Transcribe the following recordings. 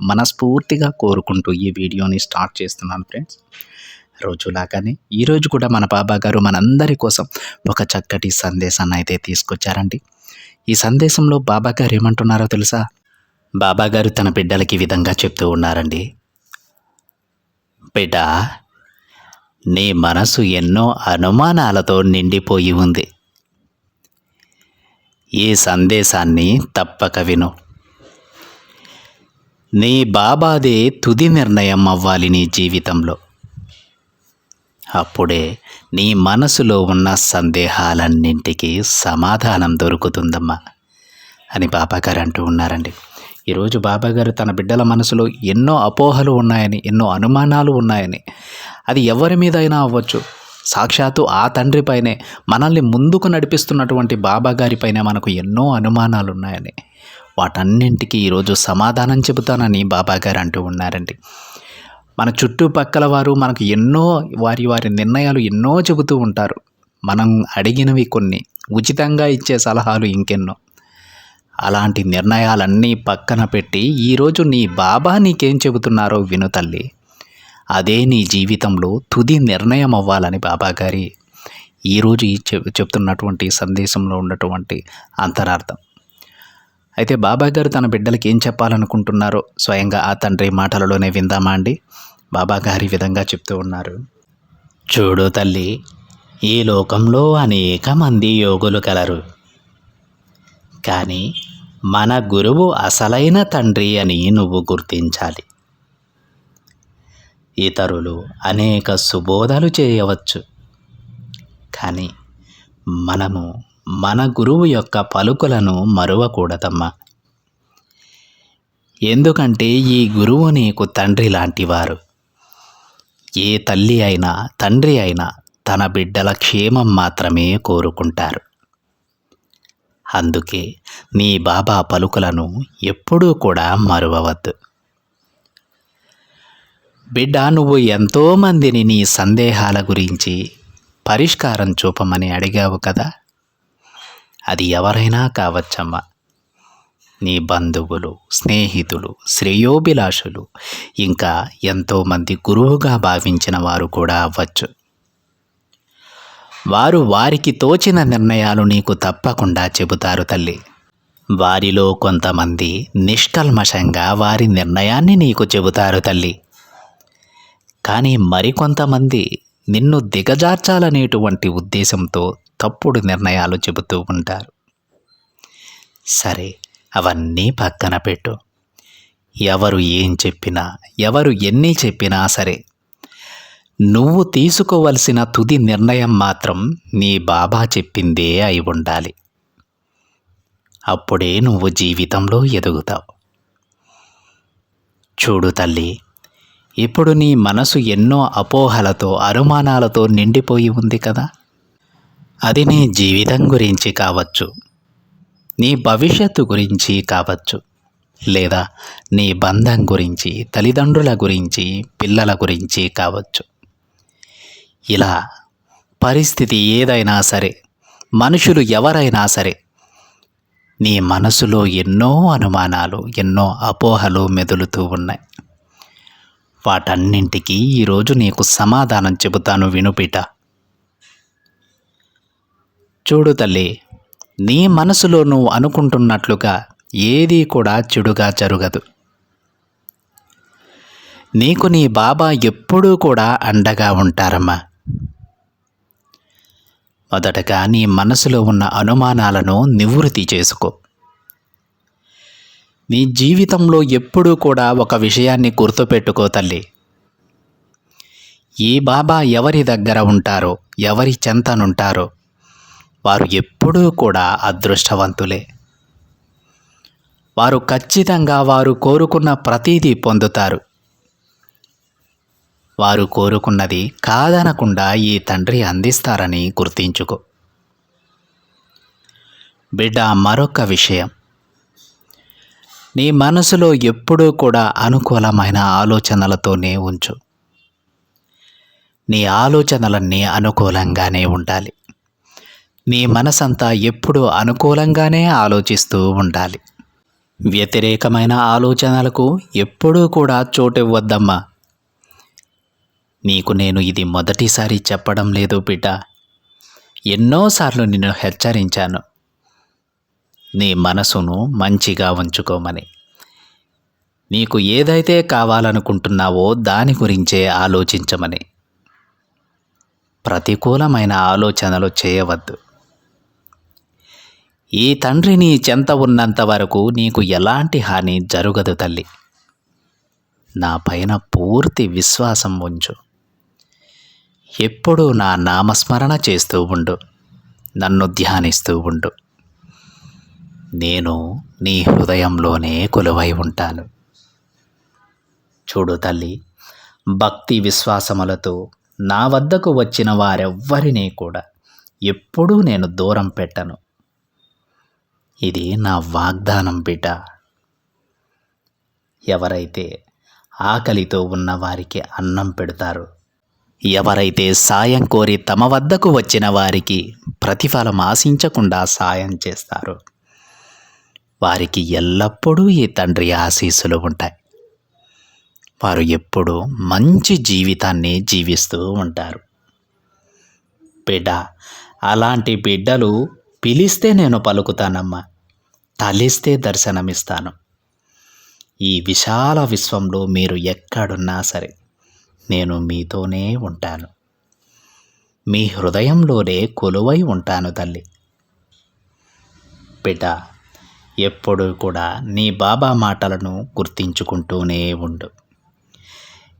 మనస్ఫూర్తిగా కోరుకుంటూ ఈ వీడియోని స్టార్ట్ చేస్తున్నాను ఫ్రెండ్స్. రోజులాగానే ఈరోజు కూడా మన బాబా గారు మనందరి కోసం ఒక చక్కటి సందేశాన్ని అయితే తీసుకొచ్చారండి. ఈ సందేశంలో బాబా గారు ఏమంటున్నారో తెలుసా? బాబా గారు తన బిడ్డలకి ఈ విధంగా చెప్తూ ఉన్నారండి. బిడ్డ నీ మనసు ఎన్నో అనుమానాలతో నిండిపోయి ఉంది. ఈ సందేశాన్ని తప్పక విను. నీ బాబాదే తుది నిర్ణయం అవ్వాలి నీ జీవితంలో. అప్పుడే నీ మనసులో ఉన్న సందేహాలన్నింటికి సమాధానం దొరుకుతుందమ్మా అని బాబాగారు అంటూ ఉన్నారండి. ఈరోజు బాబాగారు తన బిడ్డల మనసులో ఎన్నో అపోహలు ఉన్నాయని ఎన్నో అనుమానాలు ఉన్నాయని అది ఎవరి మీదైనా అవ్వచ్చు. సాక్షాత్తు ఆ తండ్రిపైనే మనల్ని ముందుకు నడిపిస్తున్నటువంటి బాబాగారిపైనే మనకు ఎన్నో అనుమానాలు ఉన్నాయని. వాటన్నింటికి ఈరోజు సమాధానం చెబుతానని బాబాగారు అంటూ ఉన్నారండి. మన చుట్టుపక్కల వారు మనకు ఎన్నో వారి వారి నిర్ణయాలు ఎన్నో చెబుతూ ఉంటారు. మనం అడిగినవి కొన్ని ఉచితంగా ఇచ్చే సలహాలు ఇంకెన్నో. అలాంటి నిర్ణయాలన్నీ పక్కన పెట్టి ఈరోజు నీ బాబా నీకేం చెబుతున్నారో విను తల్లి. అదే నీ జీవితంలో తుది నిర్ణయం అవ్వాలని బాబాగారి ఈరోజు ఈ చెప్తున్నటువంటి సందేశంలో ఉన్నటువంటి అంతరార్థం. అయితే బాబా గారు తన బిడ్డలకి ఏం చెప్పాలనుకుంటున్నారో స్వయంగా ఆ తండ్రి మాటలలోనే విందామా అండి? బాబా గారి విధంగా చెప్తూ ఉన్నారు. చూడు తల్లి ఈ లోకంలో అనేక మంది యోగులు కలరు. కానీ మన గురువు అసలైన తండ్రి అని నువ్వు గుర్తించాలి. ఇతరులు అనేక సుబోధలు చేయవచ్చు. కానీ మనము మన గురువు యొక్క పలుకులను మరువకూడదమ్మా. ఎందుకంటే ఈ గురువు నీకు తండ్రి లాంటివారు. ఏ తల్లి అయినా తండ్రి అయినా తన బిడ్డల క్షేమం మాత్రమే కోరుకుంటారు. అందుకే నీ బాబా పలుకులను ఎప్పుడూ కూడా మరువవద్దు. బిడ్డ నువ్వు ఎంతోమందిని నీ సందేహాల గురించి పరిష్కారం చూపమని అడిగావు కదా? అది ఎవరైనా కావచ్చమ్మా. నీ బంధువులు స్నేహితులు శ్రేయోభిలాషులు ఇంకా ఎంతోమంది గురువుగా భావించిన వారు కూడా అవ్వచ్చు. వారు వారికి తోచిన నిర్ణయాలు నీకు తప్పకుండా చెబుతారు తల్లి. వారిలో కొంతమంది నిష్కల్మషంగా వారి నిర్ణయాన్ని నీకు చెబుతారు తల్లి. కానీ మరికొంతమంది నిన్ను దిగజార్చాలనేటువంటి ఉద్దేశంతో తప్పుడు నిర్ణయాలు చెబుతూ ఉంటారు. సరే అవన్నీ పక్కన పెట్టు. ఎవరు ఏం చెప్పినా ఎవరు ఎన్ని చెప్పినా సరే నువ్వు తీసుకోవలసిన తుది నిర్ణయం మాత్రం నీ బాబా చెప్పిందే అయి ఉండాలి. అప్పుడే నువ్వు జీవితంలో ఎదుగుతావు. చూడు తల్లి ఇప్పుడు నీ మనసు ఎన్నో అపోహలతో అనుమానాలతో నిండిపోయి ఉంది కదా. అది నీ జీవితం గురించి కావచ్చు. నీ భవిష్యత్తు గురించి కావచ్చు. లేదా నీ బంధం గురించి తల్లిదండ్రుల గురించి పిల్లల గురించి కావచ్చు. ఇలా పరిస్థితి ఏదైనా సరే మనుషులు ఎవరైనా సరే నీ మనసులో ఎన్నో అనుమానాలు ఎన్నో అపోహలు మెదులుతూ ఉన్నాయి. వాటన్నింటికీ ఈరోజు నీకు సమాధానం చెబుతాను వినుపిట చూడు తల్లి నీ మనసులో నువ్వు అనుకుంటున్నట్లుగా ఏదీ కూడా చెడుగా జరగదు. నీకు నీ బాబా ఎప్పుడూ కూడా అండగా ఉంటారమ్మా. మొదటగా నీ మనసులో ఉన్న అనుమానాలను నివృత్తి చేసుకో. నీ జీవితంలో ఎప్పుడూ కూడా ఒక విషయాన్ని గుర్తుపెట్టుకో తల్లి. ఈ బాబా ఎవరి దగ్గర ఉంటారో ఎవరి చెంతనుంటారో వారు ఎప్పుడూ కూడా అదృష్టవంతులే. వారు ఖచ్చితంగా వారు కోరుకున్న ప్రతీదీ పొందుతారు. వారు కోరుకున్నది కాదనకుండా ఈ తండ్రి అందిస్తారని గుర్తించుకో. బిడ్డ మరొక విషయం. నీ మనసులో ఎప్పుడూ కూడా అనుకూలమైన ఆలోచనలతోనే ఉంచు. నీ ఆలోచనలన్నీ అనుకూలంగానే ఉండాలి. నీ మనసంతా ఎప్పుడూ అనుకూలంగానే ఆలోచిస్తూ ఉండాలి. వ్యతిరేకమైన ఆలోచనలకు ఎప్పుడూ కూడా చోటివ్వద్దమ్మా. నీకు నేను ఇది మొదటిసారి చెప్పడం లేదు బిడ్డ. ఎన్నోసార్లు నిన్ను హెచ్చరించాను. నీ మనసును మంచిగా ఉంచుకోమని. నీకు ఏదైతే కావాలనుకుంటున్నావో దాని గురించే ఆలోచించమని. ప్రతికూలమైన ఆలోచనలు చేయవద్దు. ఈ తండ్రి నీ చెంత ఉన్నంత వరకు నీకు ఎలాంటి హాని జరగదు తల్లి. నా పైన పూర్తి విశ్వాసం ఉంచు. ఎప్పుడూ నా నామస్మరణ చేస్తూ ఉండు. నన్ను ధ్యానిస్తూ ఉండు. నేను నీ హృదయంలోనే కొలువై ఉంటాను. చూడు తల్లి భక్తి విశ్వాసములతో నా వద్దకు వచ్చిన వారెవ్వరినీ కూడా ఎప్పుడూ నేను దూరం పెట్టను. ఇది నా వాగ్దానం బిడ్డ. ఎవరైతే ఆకలితో ఉన్న వారికి అన్నం పెడతారు ఎవరైతే సాయం కోరి తమ వద్దకు వచ్చిన వారికి ప్రతిఫలం ఆశించకుండా సాయం చేస్తారు వారికి ఎల్లప్పుడూ ఈ తండ్రి ఆశీస్సులు ఉంటాయి. వారు ఎప్పుడూ మంచి జీవితాన్ని జీవిస్తూ ఉంటారు. బిడ్డ అలాంటి బిడ్డలు పిలిస్తే నేను పలుకుతానమ్మా. తలిస్తే దర్శనమిస్తాను. ఈ విశాల విశ్వంలో మీరు ఎక్కడున్నా సరే నేను మీతోనే ఉంటాను. మీ హృదయంలోనే కొలువై ఉంటాను తల్లి. బిడ్డ ఎప్పుడూ కూడా నీ బాబా మాటలను గుర్తించుకుంటూనే ఉండు.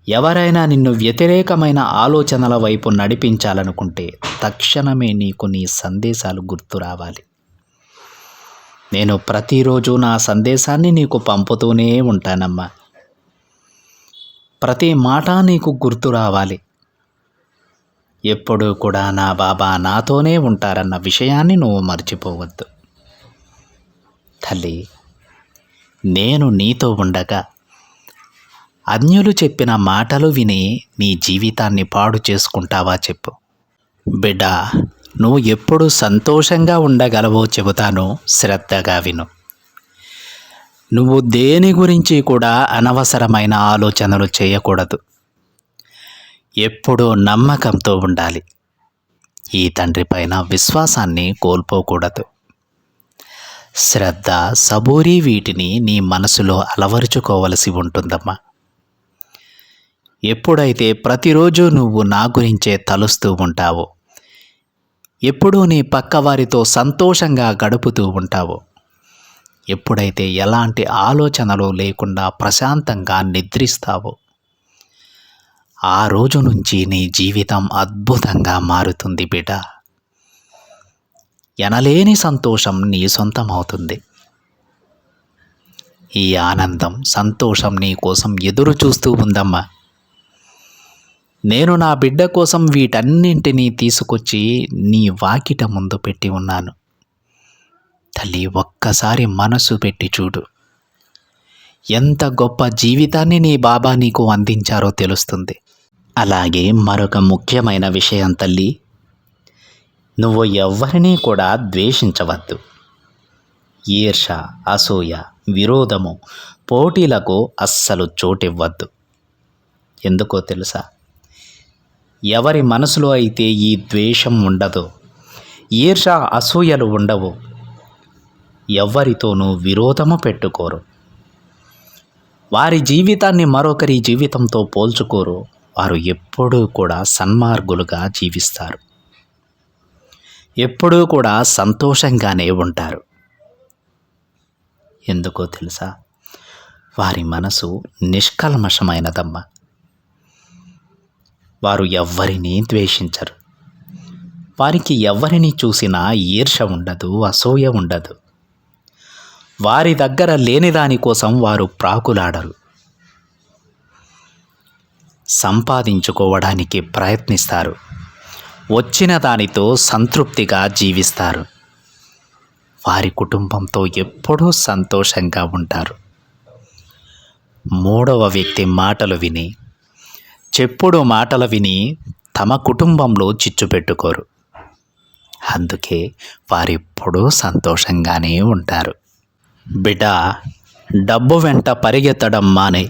ఎవరైనా నిన్ను వ్యతిరేకమైన ఆలోచనల వైపు నడిపించాలనుకుంటే తక్షణమే నీకు నీ సందేశాలు గుర్తు రావాలి. నేను ప్రతిరోజు నా సందేశాన్ని నీకు పంపుతూనే ఉంటానమ్మా. ప్రతి మాట నీకు గుర్తు రావాలి. ఎప్పుడూ కూడా నా బాబా నాతోనే ఉంటారన్న విషయాన్ని నువ్వు మర్చిపోవద్దు. తల్లి నేను నీతో ఉండగా అన్యులు చెప్పిన మాటలు విని నీ జీవితాన్ని పాడు చేసుకుంటావా చెప్పు. బిడ్డ నువ్వు ఎప్పుడు సంతోషంగా ఉండగలవో చెబుతాను శ్రద్ధగా విను. నువ్వు దేని గురించి కూడా అనవసరమైన ఆలోచనలు చేయకూడదు. ఎప్పుడూ నమ్మకంతో ఉండాలి. ఈ తండ్రి పైన విశ్వాసాన్ని కోల్పోకూడదు. శ్రద్ధ సబూరి వీటిని నీ మనసులో అలవరుచుకోవలసి ఉంటుందమ్మా. ఎప్పుడైతే ప్రతిరోజు నువ్వు నా గురించే తలుస్తూ ఉంటావో ఎప్పుడూ నీ పక్కవారితో సంతోషంగా గడుపుతూ ఉంటావో ఎప్పుడైతే ఎలాంటి ఆలోచనలు లేకుండా ప్రశాంతంగా నిద్రిస్తావో ఆ రోజు నుంచి నీ జీవితం అద్భుతంగా మారుతుంది బిడ్డ. ఎనలేని సంతోషం నీ సొంతమవుతుంది. ఈ ఆనందం సంతోషం నీ కోసం ఎదురు చూస్తూ ఉందమ్మా. నేను నా బిడ్డ కోసం వీటన్నింటినీ తీసుకొచ్చి నీ వాకిట ముందు పెట్టి ఉన్నాను. తల్లి ఒక్కసారి మనసు పెట్టి చూడు. ఎంత గొప్ప జీవితాన్ని నీ బాబా నీకు అందించారో తెలుస్తుంది. అలాగే మరొక ముఖ్యమైన విషయం తల్లి నువ్వు ఎవ్వరినీ కూడా ద్వేషించవద్దు. ఈర్ష అసూయ విరోధము పోటీలకు అస్సలు చోటివ్వద్దు. ఎందుకో తెలుసా? ఎవరి మనసులో అయితే ఈ ద్వేషం ఉండదో ఈర్ష అసూయలు ఉండవు. ఎవ్వరితోనూ విరోధము పెట్టుకోరు. వారి జీవితాన్ని మరొకరి జీవితంతో పోల్చుకోరు. వారు ఎప్పుడూ కూడా సన్మార్గులుగా జీవిస్తారు. ఎప్పుడూ కూడా సంతోషంగానే ఉంటారు. ఎందుకో తెలుసా? వారి మనసు నిష్కల్మషమైనదమ్మా. వారు ఎవ్వరినీ ద్వేషించరు. వారికి ఎవరిని చూసినా ఈర్ష ఉండదు అసూయ ఉండదు. వారి దగ్గర లేని దాని కోసం వారు ప్రాకులాడరు. సంపాదించుకోవడానికి ప్రయత్నిస్తారు. వచ్చిన దానితో సంతృప్తిగా జీవిస్తారు. వారి కుటుంబంతో ఎప్పుడూ సంతోషంగా ఉంటారు. మూడవ వ్యక్తి మాటలు విని చెప్పుడు మాటలు విని తమ కుటుంబంలో చిచ్చు పెట్టుకోరు. అందుకే వారెప్పుడూ సంతోషంగానే ఉంటారు. బిడ్డ డబ్బు వెంట పరిగెత్తడం మానే.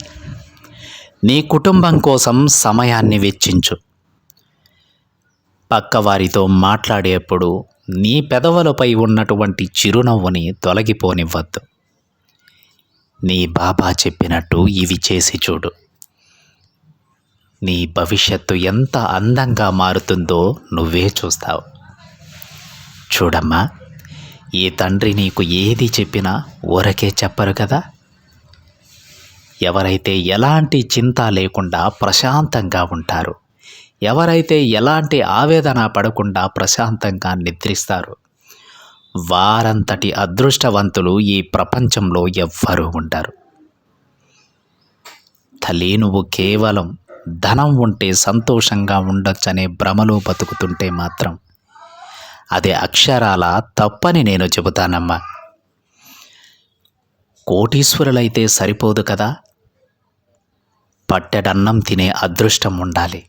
నీ కుటుంబం కోసం సమయాన్ని వెచ్చించు. పక్కవారితో మాట్లాడేప్పుడు నీ పెదవులపై ఉన్నటువంటి చిరునవ్వుని తొలగిపోనివ్వద్దు. నీ బాబా చెప్పినట్టు ఇవి చేసి చూడు. నీ భవిష్యత్తు ఎంత అందంగా మారుతుందో నువ్వే చూస్తావు. చూడమ్మా ఈ తండ్రి నీకు ఏది చెప్పినా ఊరకే చెప్పరు కదా? ఎవరైతే ఎలాంటి చింత లేకుండా ప్రశాంతంగా ఉంటారు ఎవరైతే ఎలాంటి ఆవేదన పడకుండా ప్రశాంతంగా నిద్రిస్తారు వారంతటి అదృష్టవంతులు ఈ ప్రపంచంలో ఎవ్వరూ ఉండరు. తల్లి నువ్వు కేవలం ధనం ఉంటే సంతోషంగా ఉండొచ్చనే భ్రమలో బతుకుతుంటే మాత్రం. అది అక్షరాల తప్పని నేను చెబుతానమ్మా. కోటీశ్వరులైతే సరిపోదు కదా? పట్టెడన్నం తినే అదృష్టం ఉండాలి.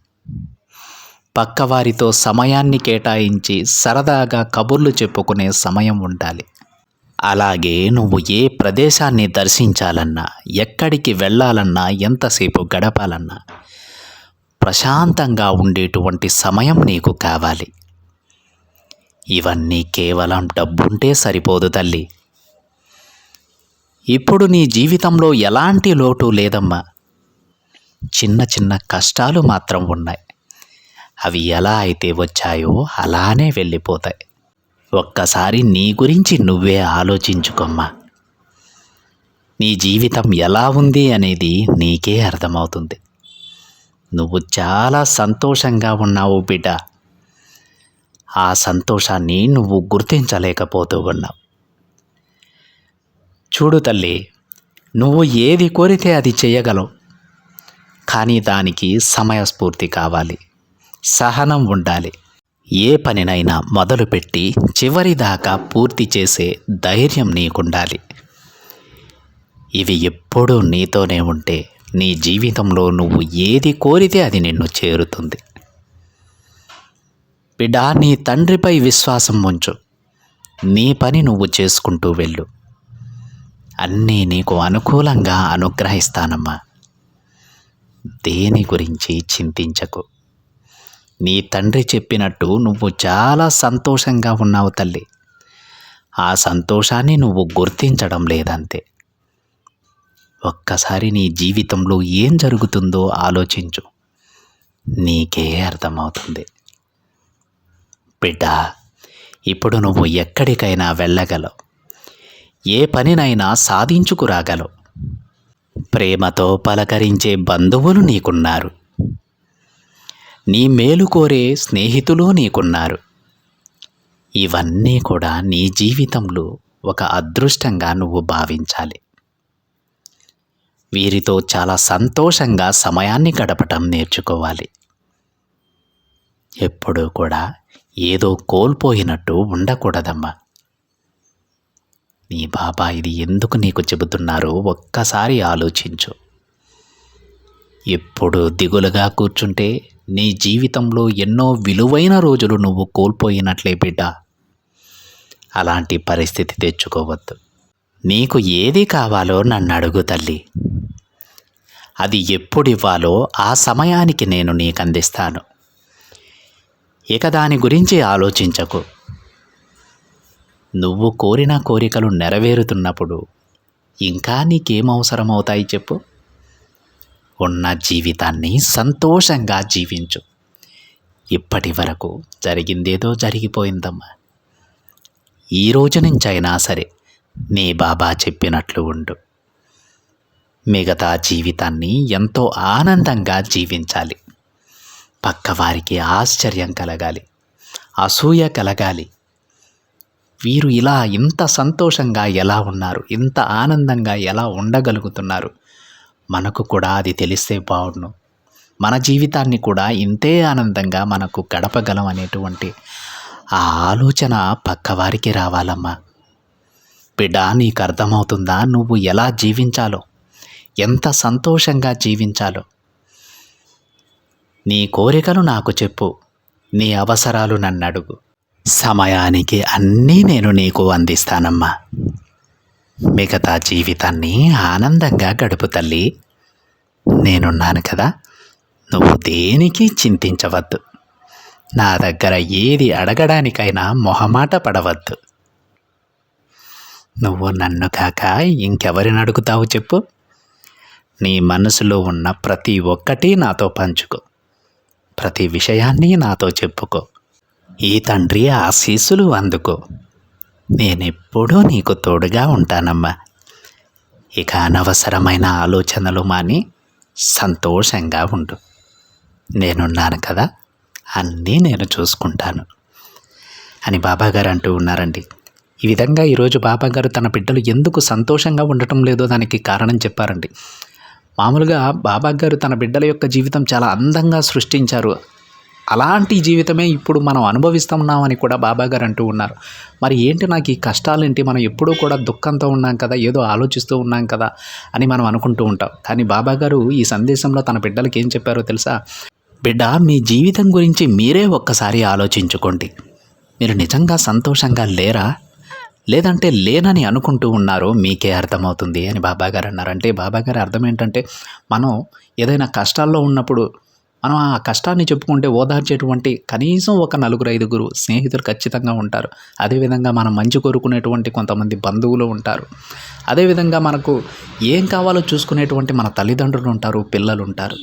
పక్కవారితో సమయాన్ని కేటాయించి సరదాగా కబుర్లు చెప్పుకునే సమయం ఉండాలి. అలాగే నువ్వు ఏ ప్రదేశాన్ని దర్శించాలన్నా ఎక్కడికి వెళ్ళాలన్నా ఎంతసేపు గడపాలన్నా ప్రశాంతంగా ఉండేటువంటి సమయం నీకు కావాలి. ఇవన్నీ కేవలం డబ్బుంటే సరిపోదు తల్లి. ఇప్పుడు నీ జీవితంలో ఎలాంటి లోటు లేదమ్మా. చిన్న చిన్న కష్టాలు మాత్రం ఉన్నాయి. అవి ఎలా అయితే వచ్చాయో అలానే వెళ్ళిపోతాయి. ఒక్కసారి నీ గురించి నువ్వే ఆలోచించుకోమ్మా. నీ జీవితం ఎలా ఉంది అనేది నీకే అర్థమవుతుంది. నువ్వు చాలా సంతోషంగా ఉన్నావు బిడ్డ. ఆ సంతోషాన్ని నువ్వు గుర్తించలేకపోతూ ఉన్నావు. చూడు తల్లి నువ్వు ఏది కోరితే అది చేయగలవు. కానీ దానికి సమయస్ఫూర్తి కావాలి. సహనం ఉండాలి. ఏ పనినైనా మొదలుపెట్టి చివరిదాకా పూర్తి చేసే ధైర్యం నీకుండాలి. ఇవి ఎప్పుడూ నీతోనే ఉంటే నీ జీవితంలో నువ్వు ఏది కోరితే అది నిన్ను చేరుతుంది. బిడ్డ నీ తండ్రిపై విశ్వాసం ఉంచు. నీ పని నువ్వు చేసుకుంటూ వెళ్ళు. అన్నీ నీకు అనుకూలంగా అనుగ్రహిస్తానమ్మా. దేని గురించి చింతించకు. నీ తండ్రి చెప్పినట్టు నువ్వు చాలా సంతోషంగా ఉన్నావు తల్లి. ఆ సంతోషాన్ని నువ్వు గుర్తించడం లేదంతే. ఒక్కసారి నీ జీవితంలో ఏం జరుగుతుందో ఆలోచించు. నీకే అర్థమవుతుంది. బిడ్డ ఇప్పుడు నువ్వు ఎక్కడికైనా వెళ్ళగలవు. ఏ పనినైనా సాధించుకురాగలవు. ప్రేమతో పలకరించే బంధువులు నీకున్నారు. నీ మేలు కోరే స్నేహితులు నీకున్నారు. ఇవన్నీ కూడా నీ జీవితంలో ఒక అదృష్టంగా నువ్వు భావించాలి. వీరితో చాలా సంతోషంగా సమయాన్ని గడపటం నేర్చుకోవాలి. ఎప్పుడూ కూడా ఏదో కోల్పోయినట్టు ఉండకూడదమ్మా. నీ బాబా ఇది ఎందుకు నీకు చెబుతున్నారో ఒక్కసారి ఆలోచించు. ఎప్పుడు దిగులుగా కూర్చుంటే నీ జీవితంలో ఎన్నో విలువైన రోజులు నువ్వు కోల్పోయినట్లే బిడ్డ. అలాంటి పరిస్థితి తెచ్చుకోవద్దు. నీకు ఏది కావాలో నన్ను అడుగు తల్లి. అది ఎప్పుడు ఇవ్వాలో ఆ సమయానికి నేను నీకు అందిస్తాను ఇక దాని గురించి ఆలోచించకు. నువ్వు కోరిన కోరికలు నెరవేరుతున్నప్పుడు ఇంకా నీకేం అవసరమవుతాయి చెప్పు. ఉన్న జీవితాన్ని సంతోషంగా జీవించు. ఇప్పటి వరకు జరిగిందేదో జరిగిపోయిందమ్మా. ఈ రోజు నుంచైనా సరే నీ బాబా చెప్పినట్లు ఉండు. మిగతా జీవితాన్ని ఎంతో ఆనందంగా జీవించాలి. పక్కవారికి ఆశ్చర్యం కలగాలి. అసూయ కలగాలి. వీరు ఇలా ఇంత సంతోషంగా ఎలా ఉన్నారు? ఇంత ఆనందంగా ఎలా ఉండగలుగుతున్నారు? మనకు కూడా అది తెలిస్తే బాగుండు. మన జీవితాన్ని కూడా ఇంతే ఆనందంగా మనకు గడపగలం అనేటువంటి ఆ ఆలోచన పక్కవారికి రావాలమ్మా. బిడ్డ నీకు అర్థమవుతుందా నువ్వు ఎలా జీవించాలో? ఎంత సంతోషంగా జీవించాలో? నీ కోరికలు నాకు చెప్పు. నీ అవసరాలు నన్ను అడుగు సమయానికి అన్నీ నేను నీకు అందిస్తానమ్మా. మిగతా జీవితాన్ని ఆనందంగా గడుపు తల్లి. నేనున్నాను కదా. నువ్వు దేనికి చింతించవద్దు. నా దగ్గర ఏది అడగడానికైనా మొహమాట పడవద్దు. నువ్వు నన్ను కాక ఇంకెవరిని అడుగుతావు చెప్పు? నీ మనసులో ఉన్న ప్రతి ఒక్కటి నాతో పంచుకో. ప్రతి విషయాన్ని నాతో చెప్పుకో. ఈ తండ్రి ఆశీస్సులు అందుకో. నేనెప్పుడూ నీకు తోడుగా ఉంటానమ్మా. ఇక అనవసరమైన ఆలోచనలు మాని సంతోషంగా ఉండు. నేనున్నాను కదా అన్నీ నేను చూసుకుంటాను. అని బాబాగారు అంటూ ఉన్నారండి. ఈ విధంగా ఈరోజు బాబాగారు తన బిడ్డలు ఎందుకు సంతోషంగా ఉండటం లేదో దానికి కారణం చెప్పారండి. మామూలుగా బాబాగారు తన బిడ్డల యొక్క జీవితం చాలా అందంగా సృష్టించారు. అలాంటి జీవితమే ఇప్పుడు మనం అనుభవిస్తున్నామని కూడా బాబాగారు అంటూ ఉన్నారు. మరి ఏంటి నాకు ఈ కష్టాలేంటి? మనం ఎప్పుడూ కూడా దుఃఖంతో ఉన్నాం కదా ఏదో ఆలోచిస్తూ ఉన్నాం కదా అని మనం అనుకుంటూ ఉంటాం. కానీ బాబాగారు ఈ సందేశంలో తన బిడ్డలకి ఏం చెప్పారో తెలుసా? బిడ్డ మీ జీవితం గురించి మీరే ఒక్కసారి ఆలోచించుకోండి. మీరు నిజంగా సంతోషంగా లేరా? లేదంటే లేనని అనుకుంటూ ఉన్నారో మీకే అర్థమవుతుంది అని బాబాగారు అన్నారు. అంటే బాబాగారి అర్థం ఏంటంటే మనం ఏదైనా కష్టాల్లో ఉన్నప్పుడు మనం ఆ కష్టాన్ని చెప్పుకుంటే ఓదార్చేటువంటి కనీసం ఒక నలుగురు ఐదుగురు స్నేహితులు ఖచ్చితంగా ఉంటారు. అదేవిధంగా మనం మంచి కోరుకునేటువంటి కొంతమంది బంధువులు ఉంటారు. అదేవిధంగా మనకు ఏం కావాలో చూసుకునేటువంటి మన తల్లిదండ్రులు ఉంటారు పిల్లలు ఉంటారు.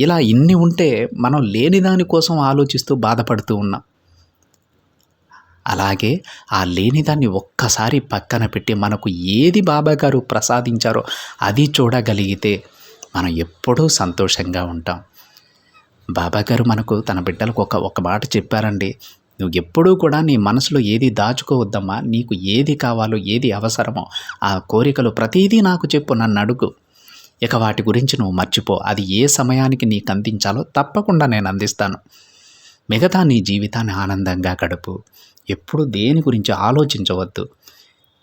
ఇలా ఇన్ని ఉంటే మనం లేని దానికోసం ఆలోచిస్తూ బాధపడుతూ ఉన్నాం. అలాగే ఆ లేనిదాన్ని ఒక్కసారి పక్కన పెట్టి మనకు ఏది బాబా గారు ప్రసాదించారో అది చూడగలిగితే మనం ఎప్పుడూ సంతోషంగా ఉంటాం. బాబాగారు మనకు తన బిడ్డలకు ఒక ఒక మాట చెప్పారండి. నువ్వు ఎప్పుడూ కూడా నీ మనసులో ఏది దాచుకోవద్దమ్మా నీకు ఏది కావాలో ఏది అవసరమో ఆ కోరికలు ప్రతీదీ నాకు చెప్పు నన్ను అడుగు. ఇక వాటి గురించి నువ్వు మర్చిపో అది ఏ సమయానికి నీకు అందించాలో తప్పకుండా నేను అందిస్తాను. మిగతా నీ జీవితాన్ని ఆనందంగా గడుపు. ఎప్పుడు దేని గురించి ఆలోచించవద్దు.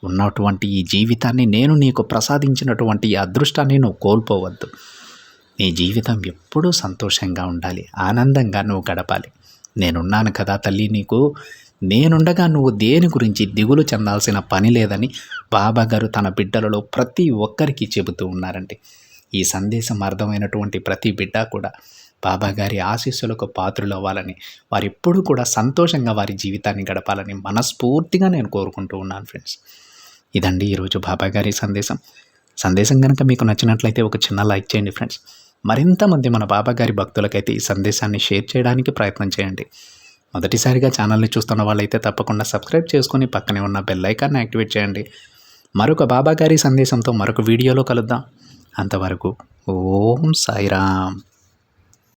ఉన్నటువంటి ఈ జీవితాన్ని నేను నీకు ప్రసాదించినటువంటి ఈ అదృష్టాన్ని నువ్వు కోల్పోవద్దు. నీ జీవితం ఎప్పుడూ సంతోషంగా ఉండాలి ఆనందంగా నువ్వు గడపాలి. నేనున్నాను కదా తల్లి నీకు నేనుండగా నువ్వు దేని గురించి దిగులు చెందాల్సిన పని లేదని బాబా గారు తన బిడ్డలలో ప్రతి ఒక్కరికి చెబుతూ ఉన్నారండి. ఈ సందేశం అర్థమైనటువంటి ప్రతి బిడ్డ కూడా బాబాగారి ఆశీస్సులకు పాత్రులవ్వాలని వారు ఎప్పుడూ కూడా సంతోషంగా వారి జీవితాన్ని గడపాలని మనస్ఫూర్తిగా నేను కోరుకుంటూ ఉన్నాను ఫ్రెండ్స్. ఇదండి ఈరోజు బాబాగారి సందేశం. సందేశం కనుక మీకు నచ్చినట్లయితే ఒక చిన్న లైక్ చేయండి ఫ్రెండ్స్. మరింత మంది మన బాబాగారి భక్తులకైతే ఈ సందేశాన్ని షేర్ చేయడానికి ప్రయత్నం చేయండి. మొదటిసారిగా ఛానల్ని చూస్తున్న వాళ్ళైతే తప్పకుండా సబ్స్క్రైబ్ చేసుకుని పక్కనే ఉన్న బెల్ ఐకాన్ని యాక్టివేట్ చేయండి. మరొక బాబాగారి సందేశంతో మరొక వీడియోలో కలుద్దాం. అంతవరకు ఓం సాయిరామ్.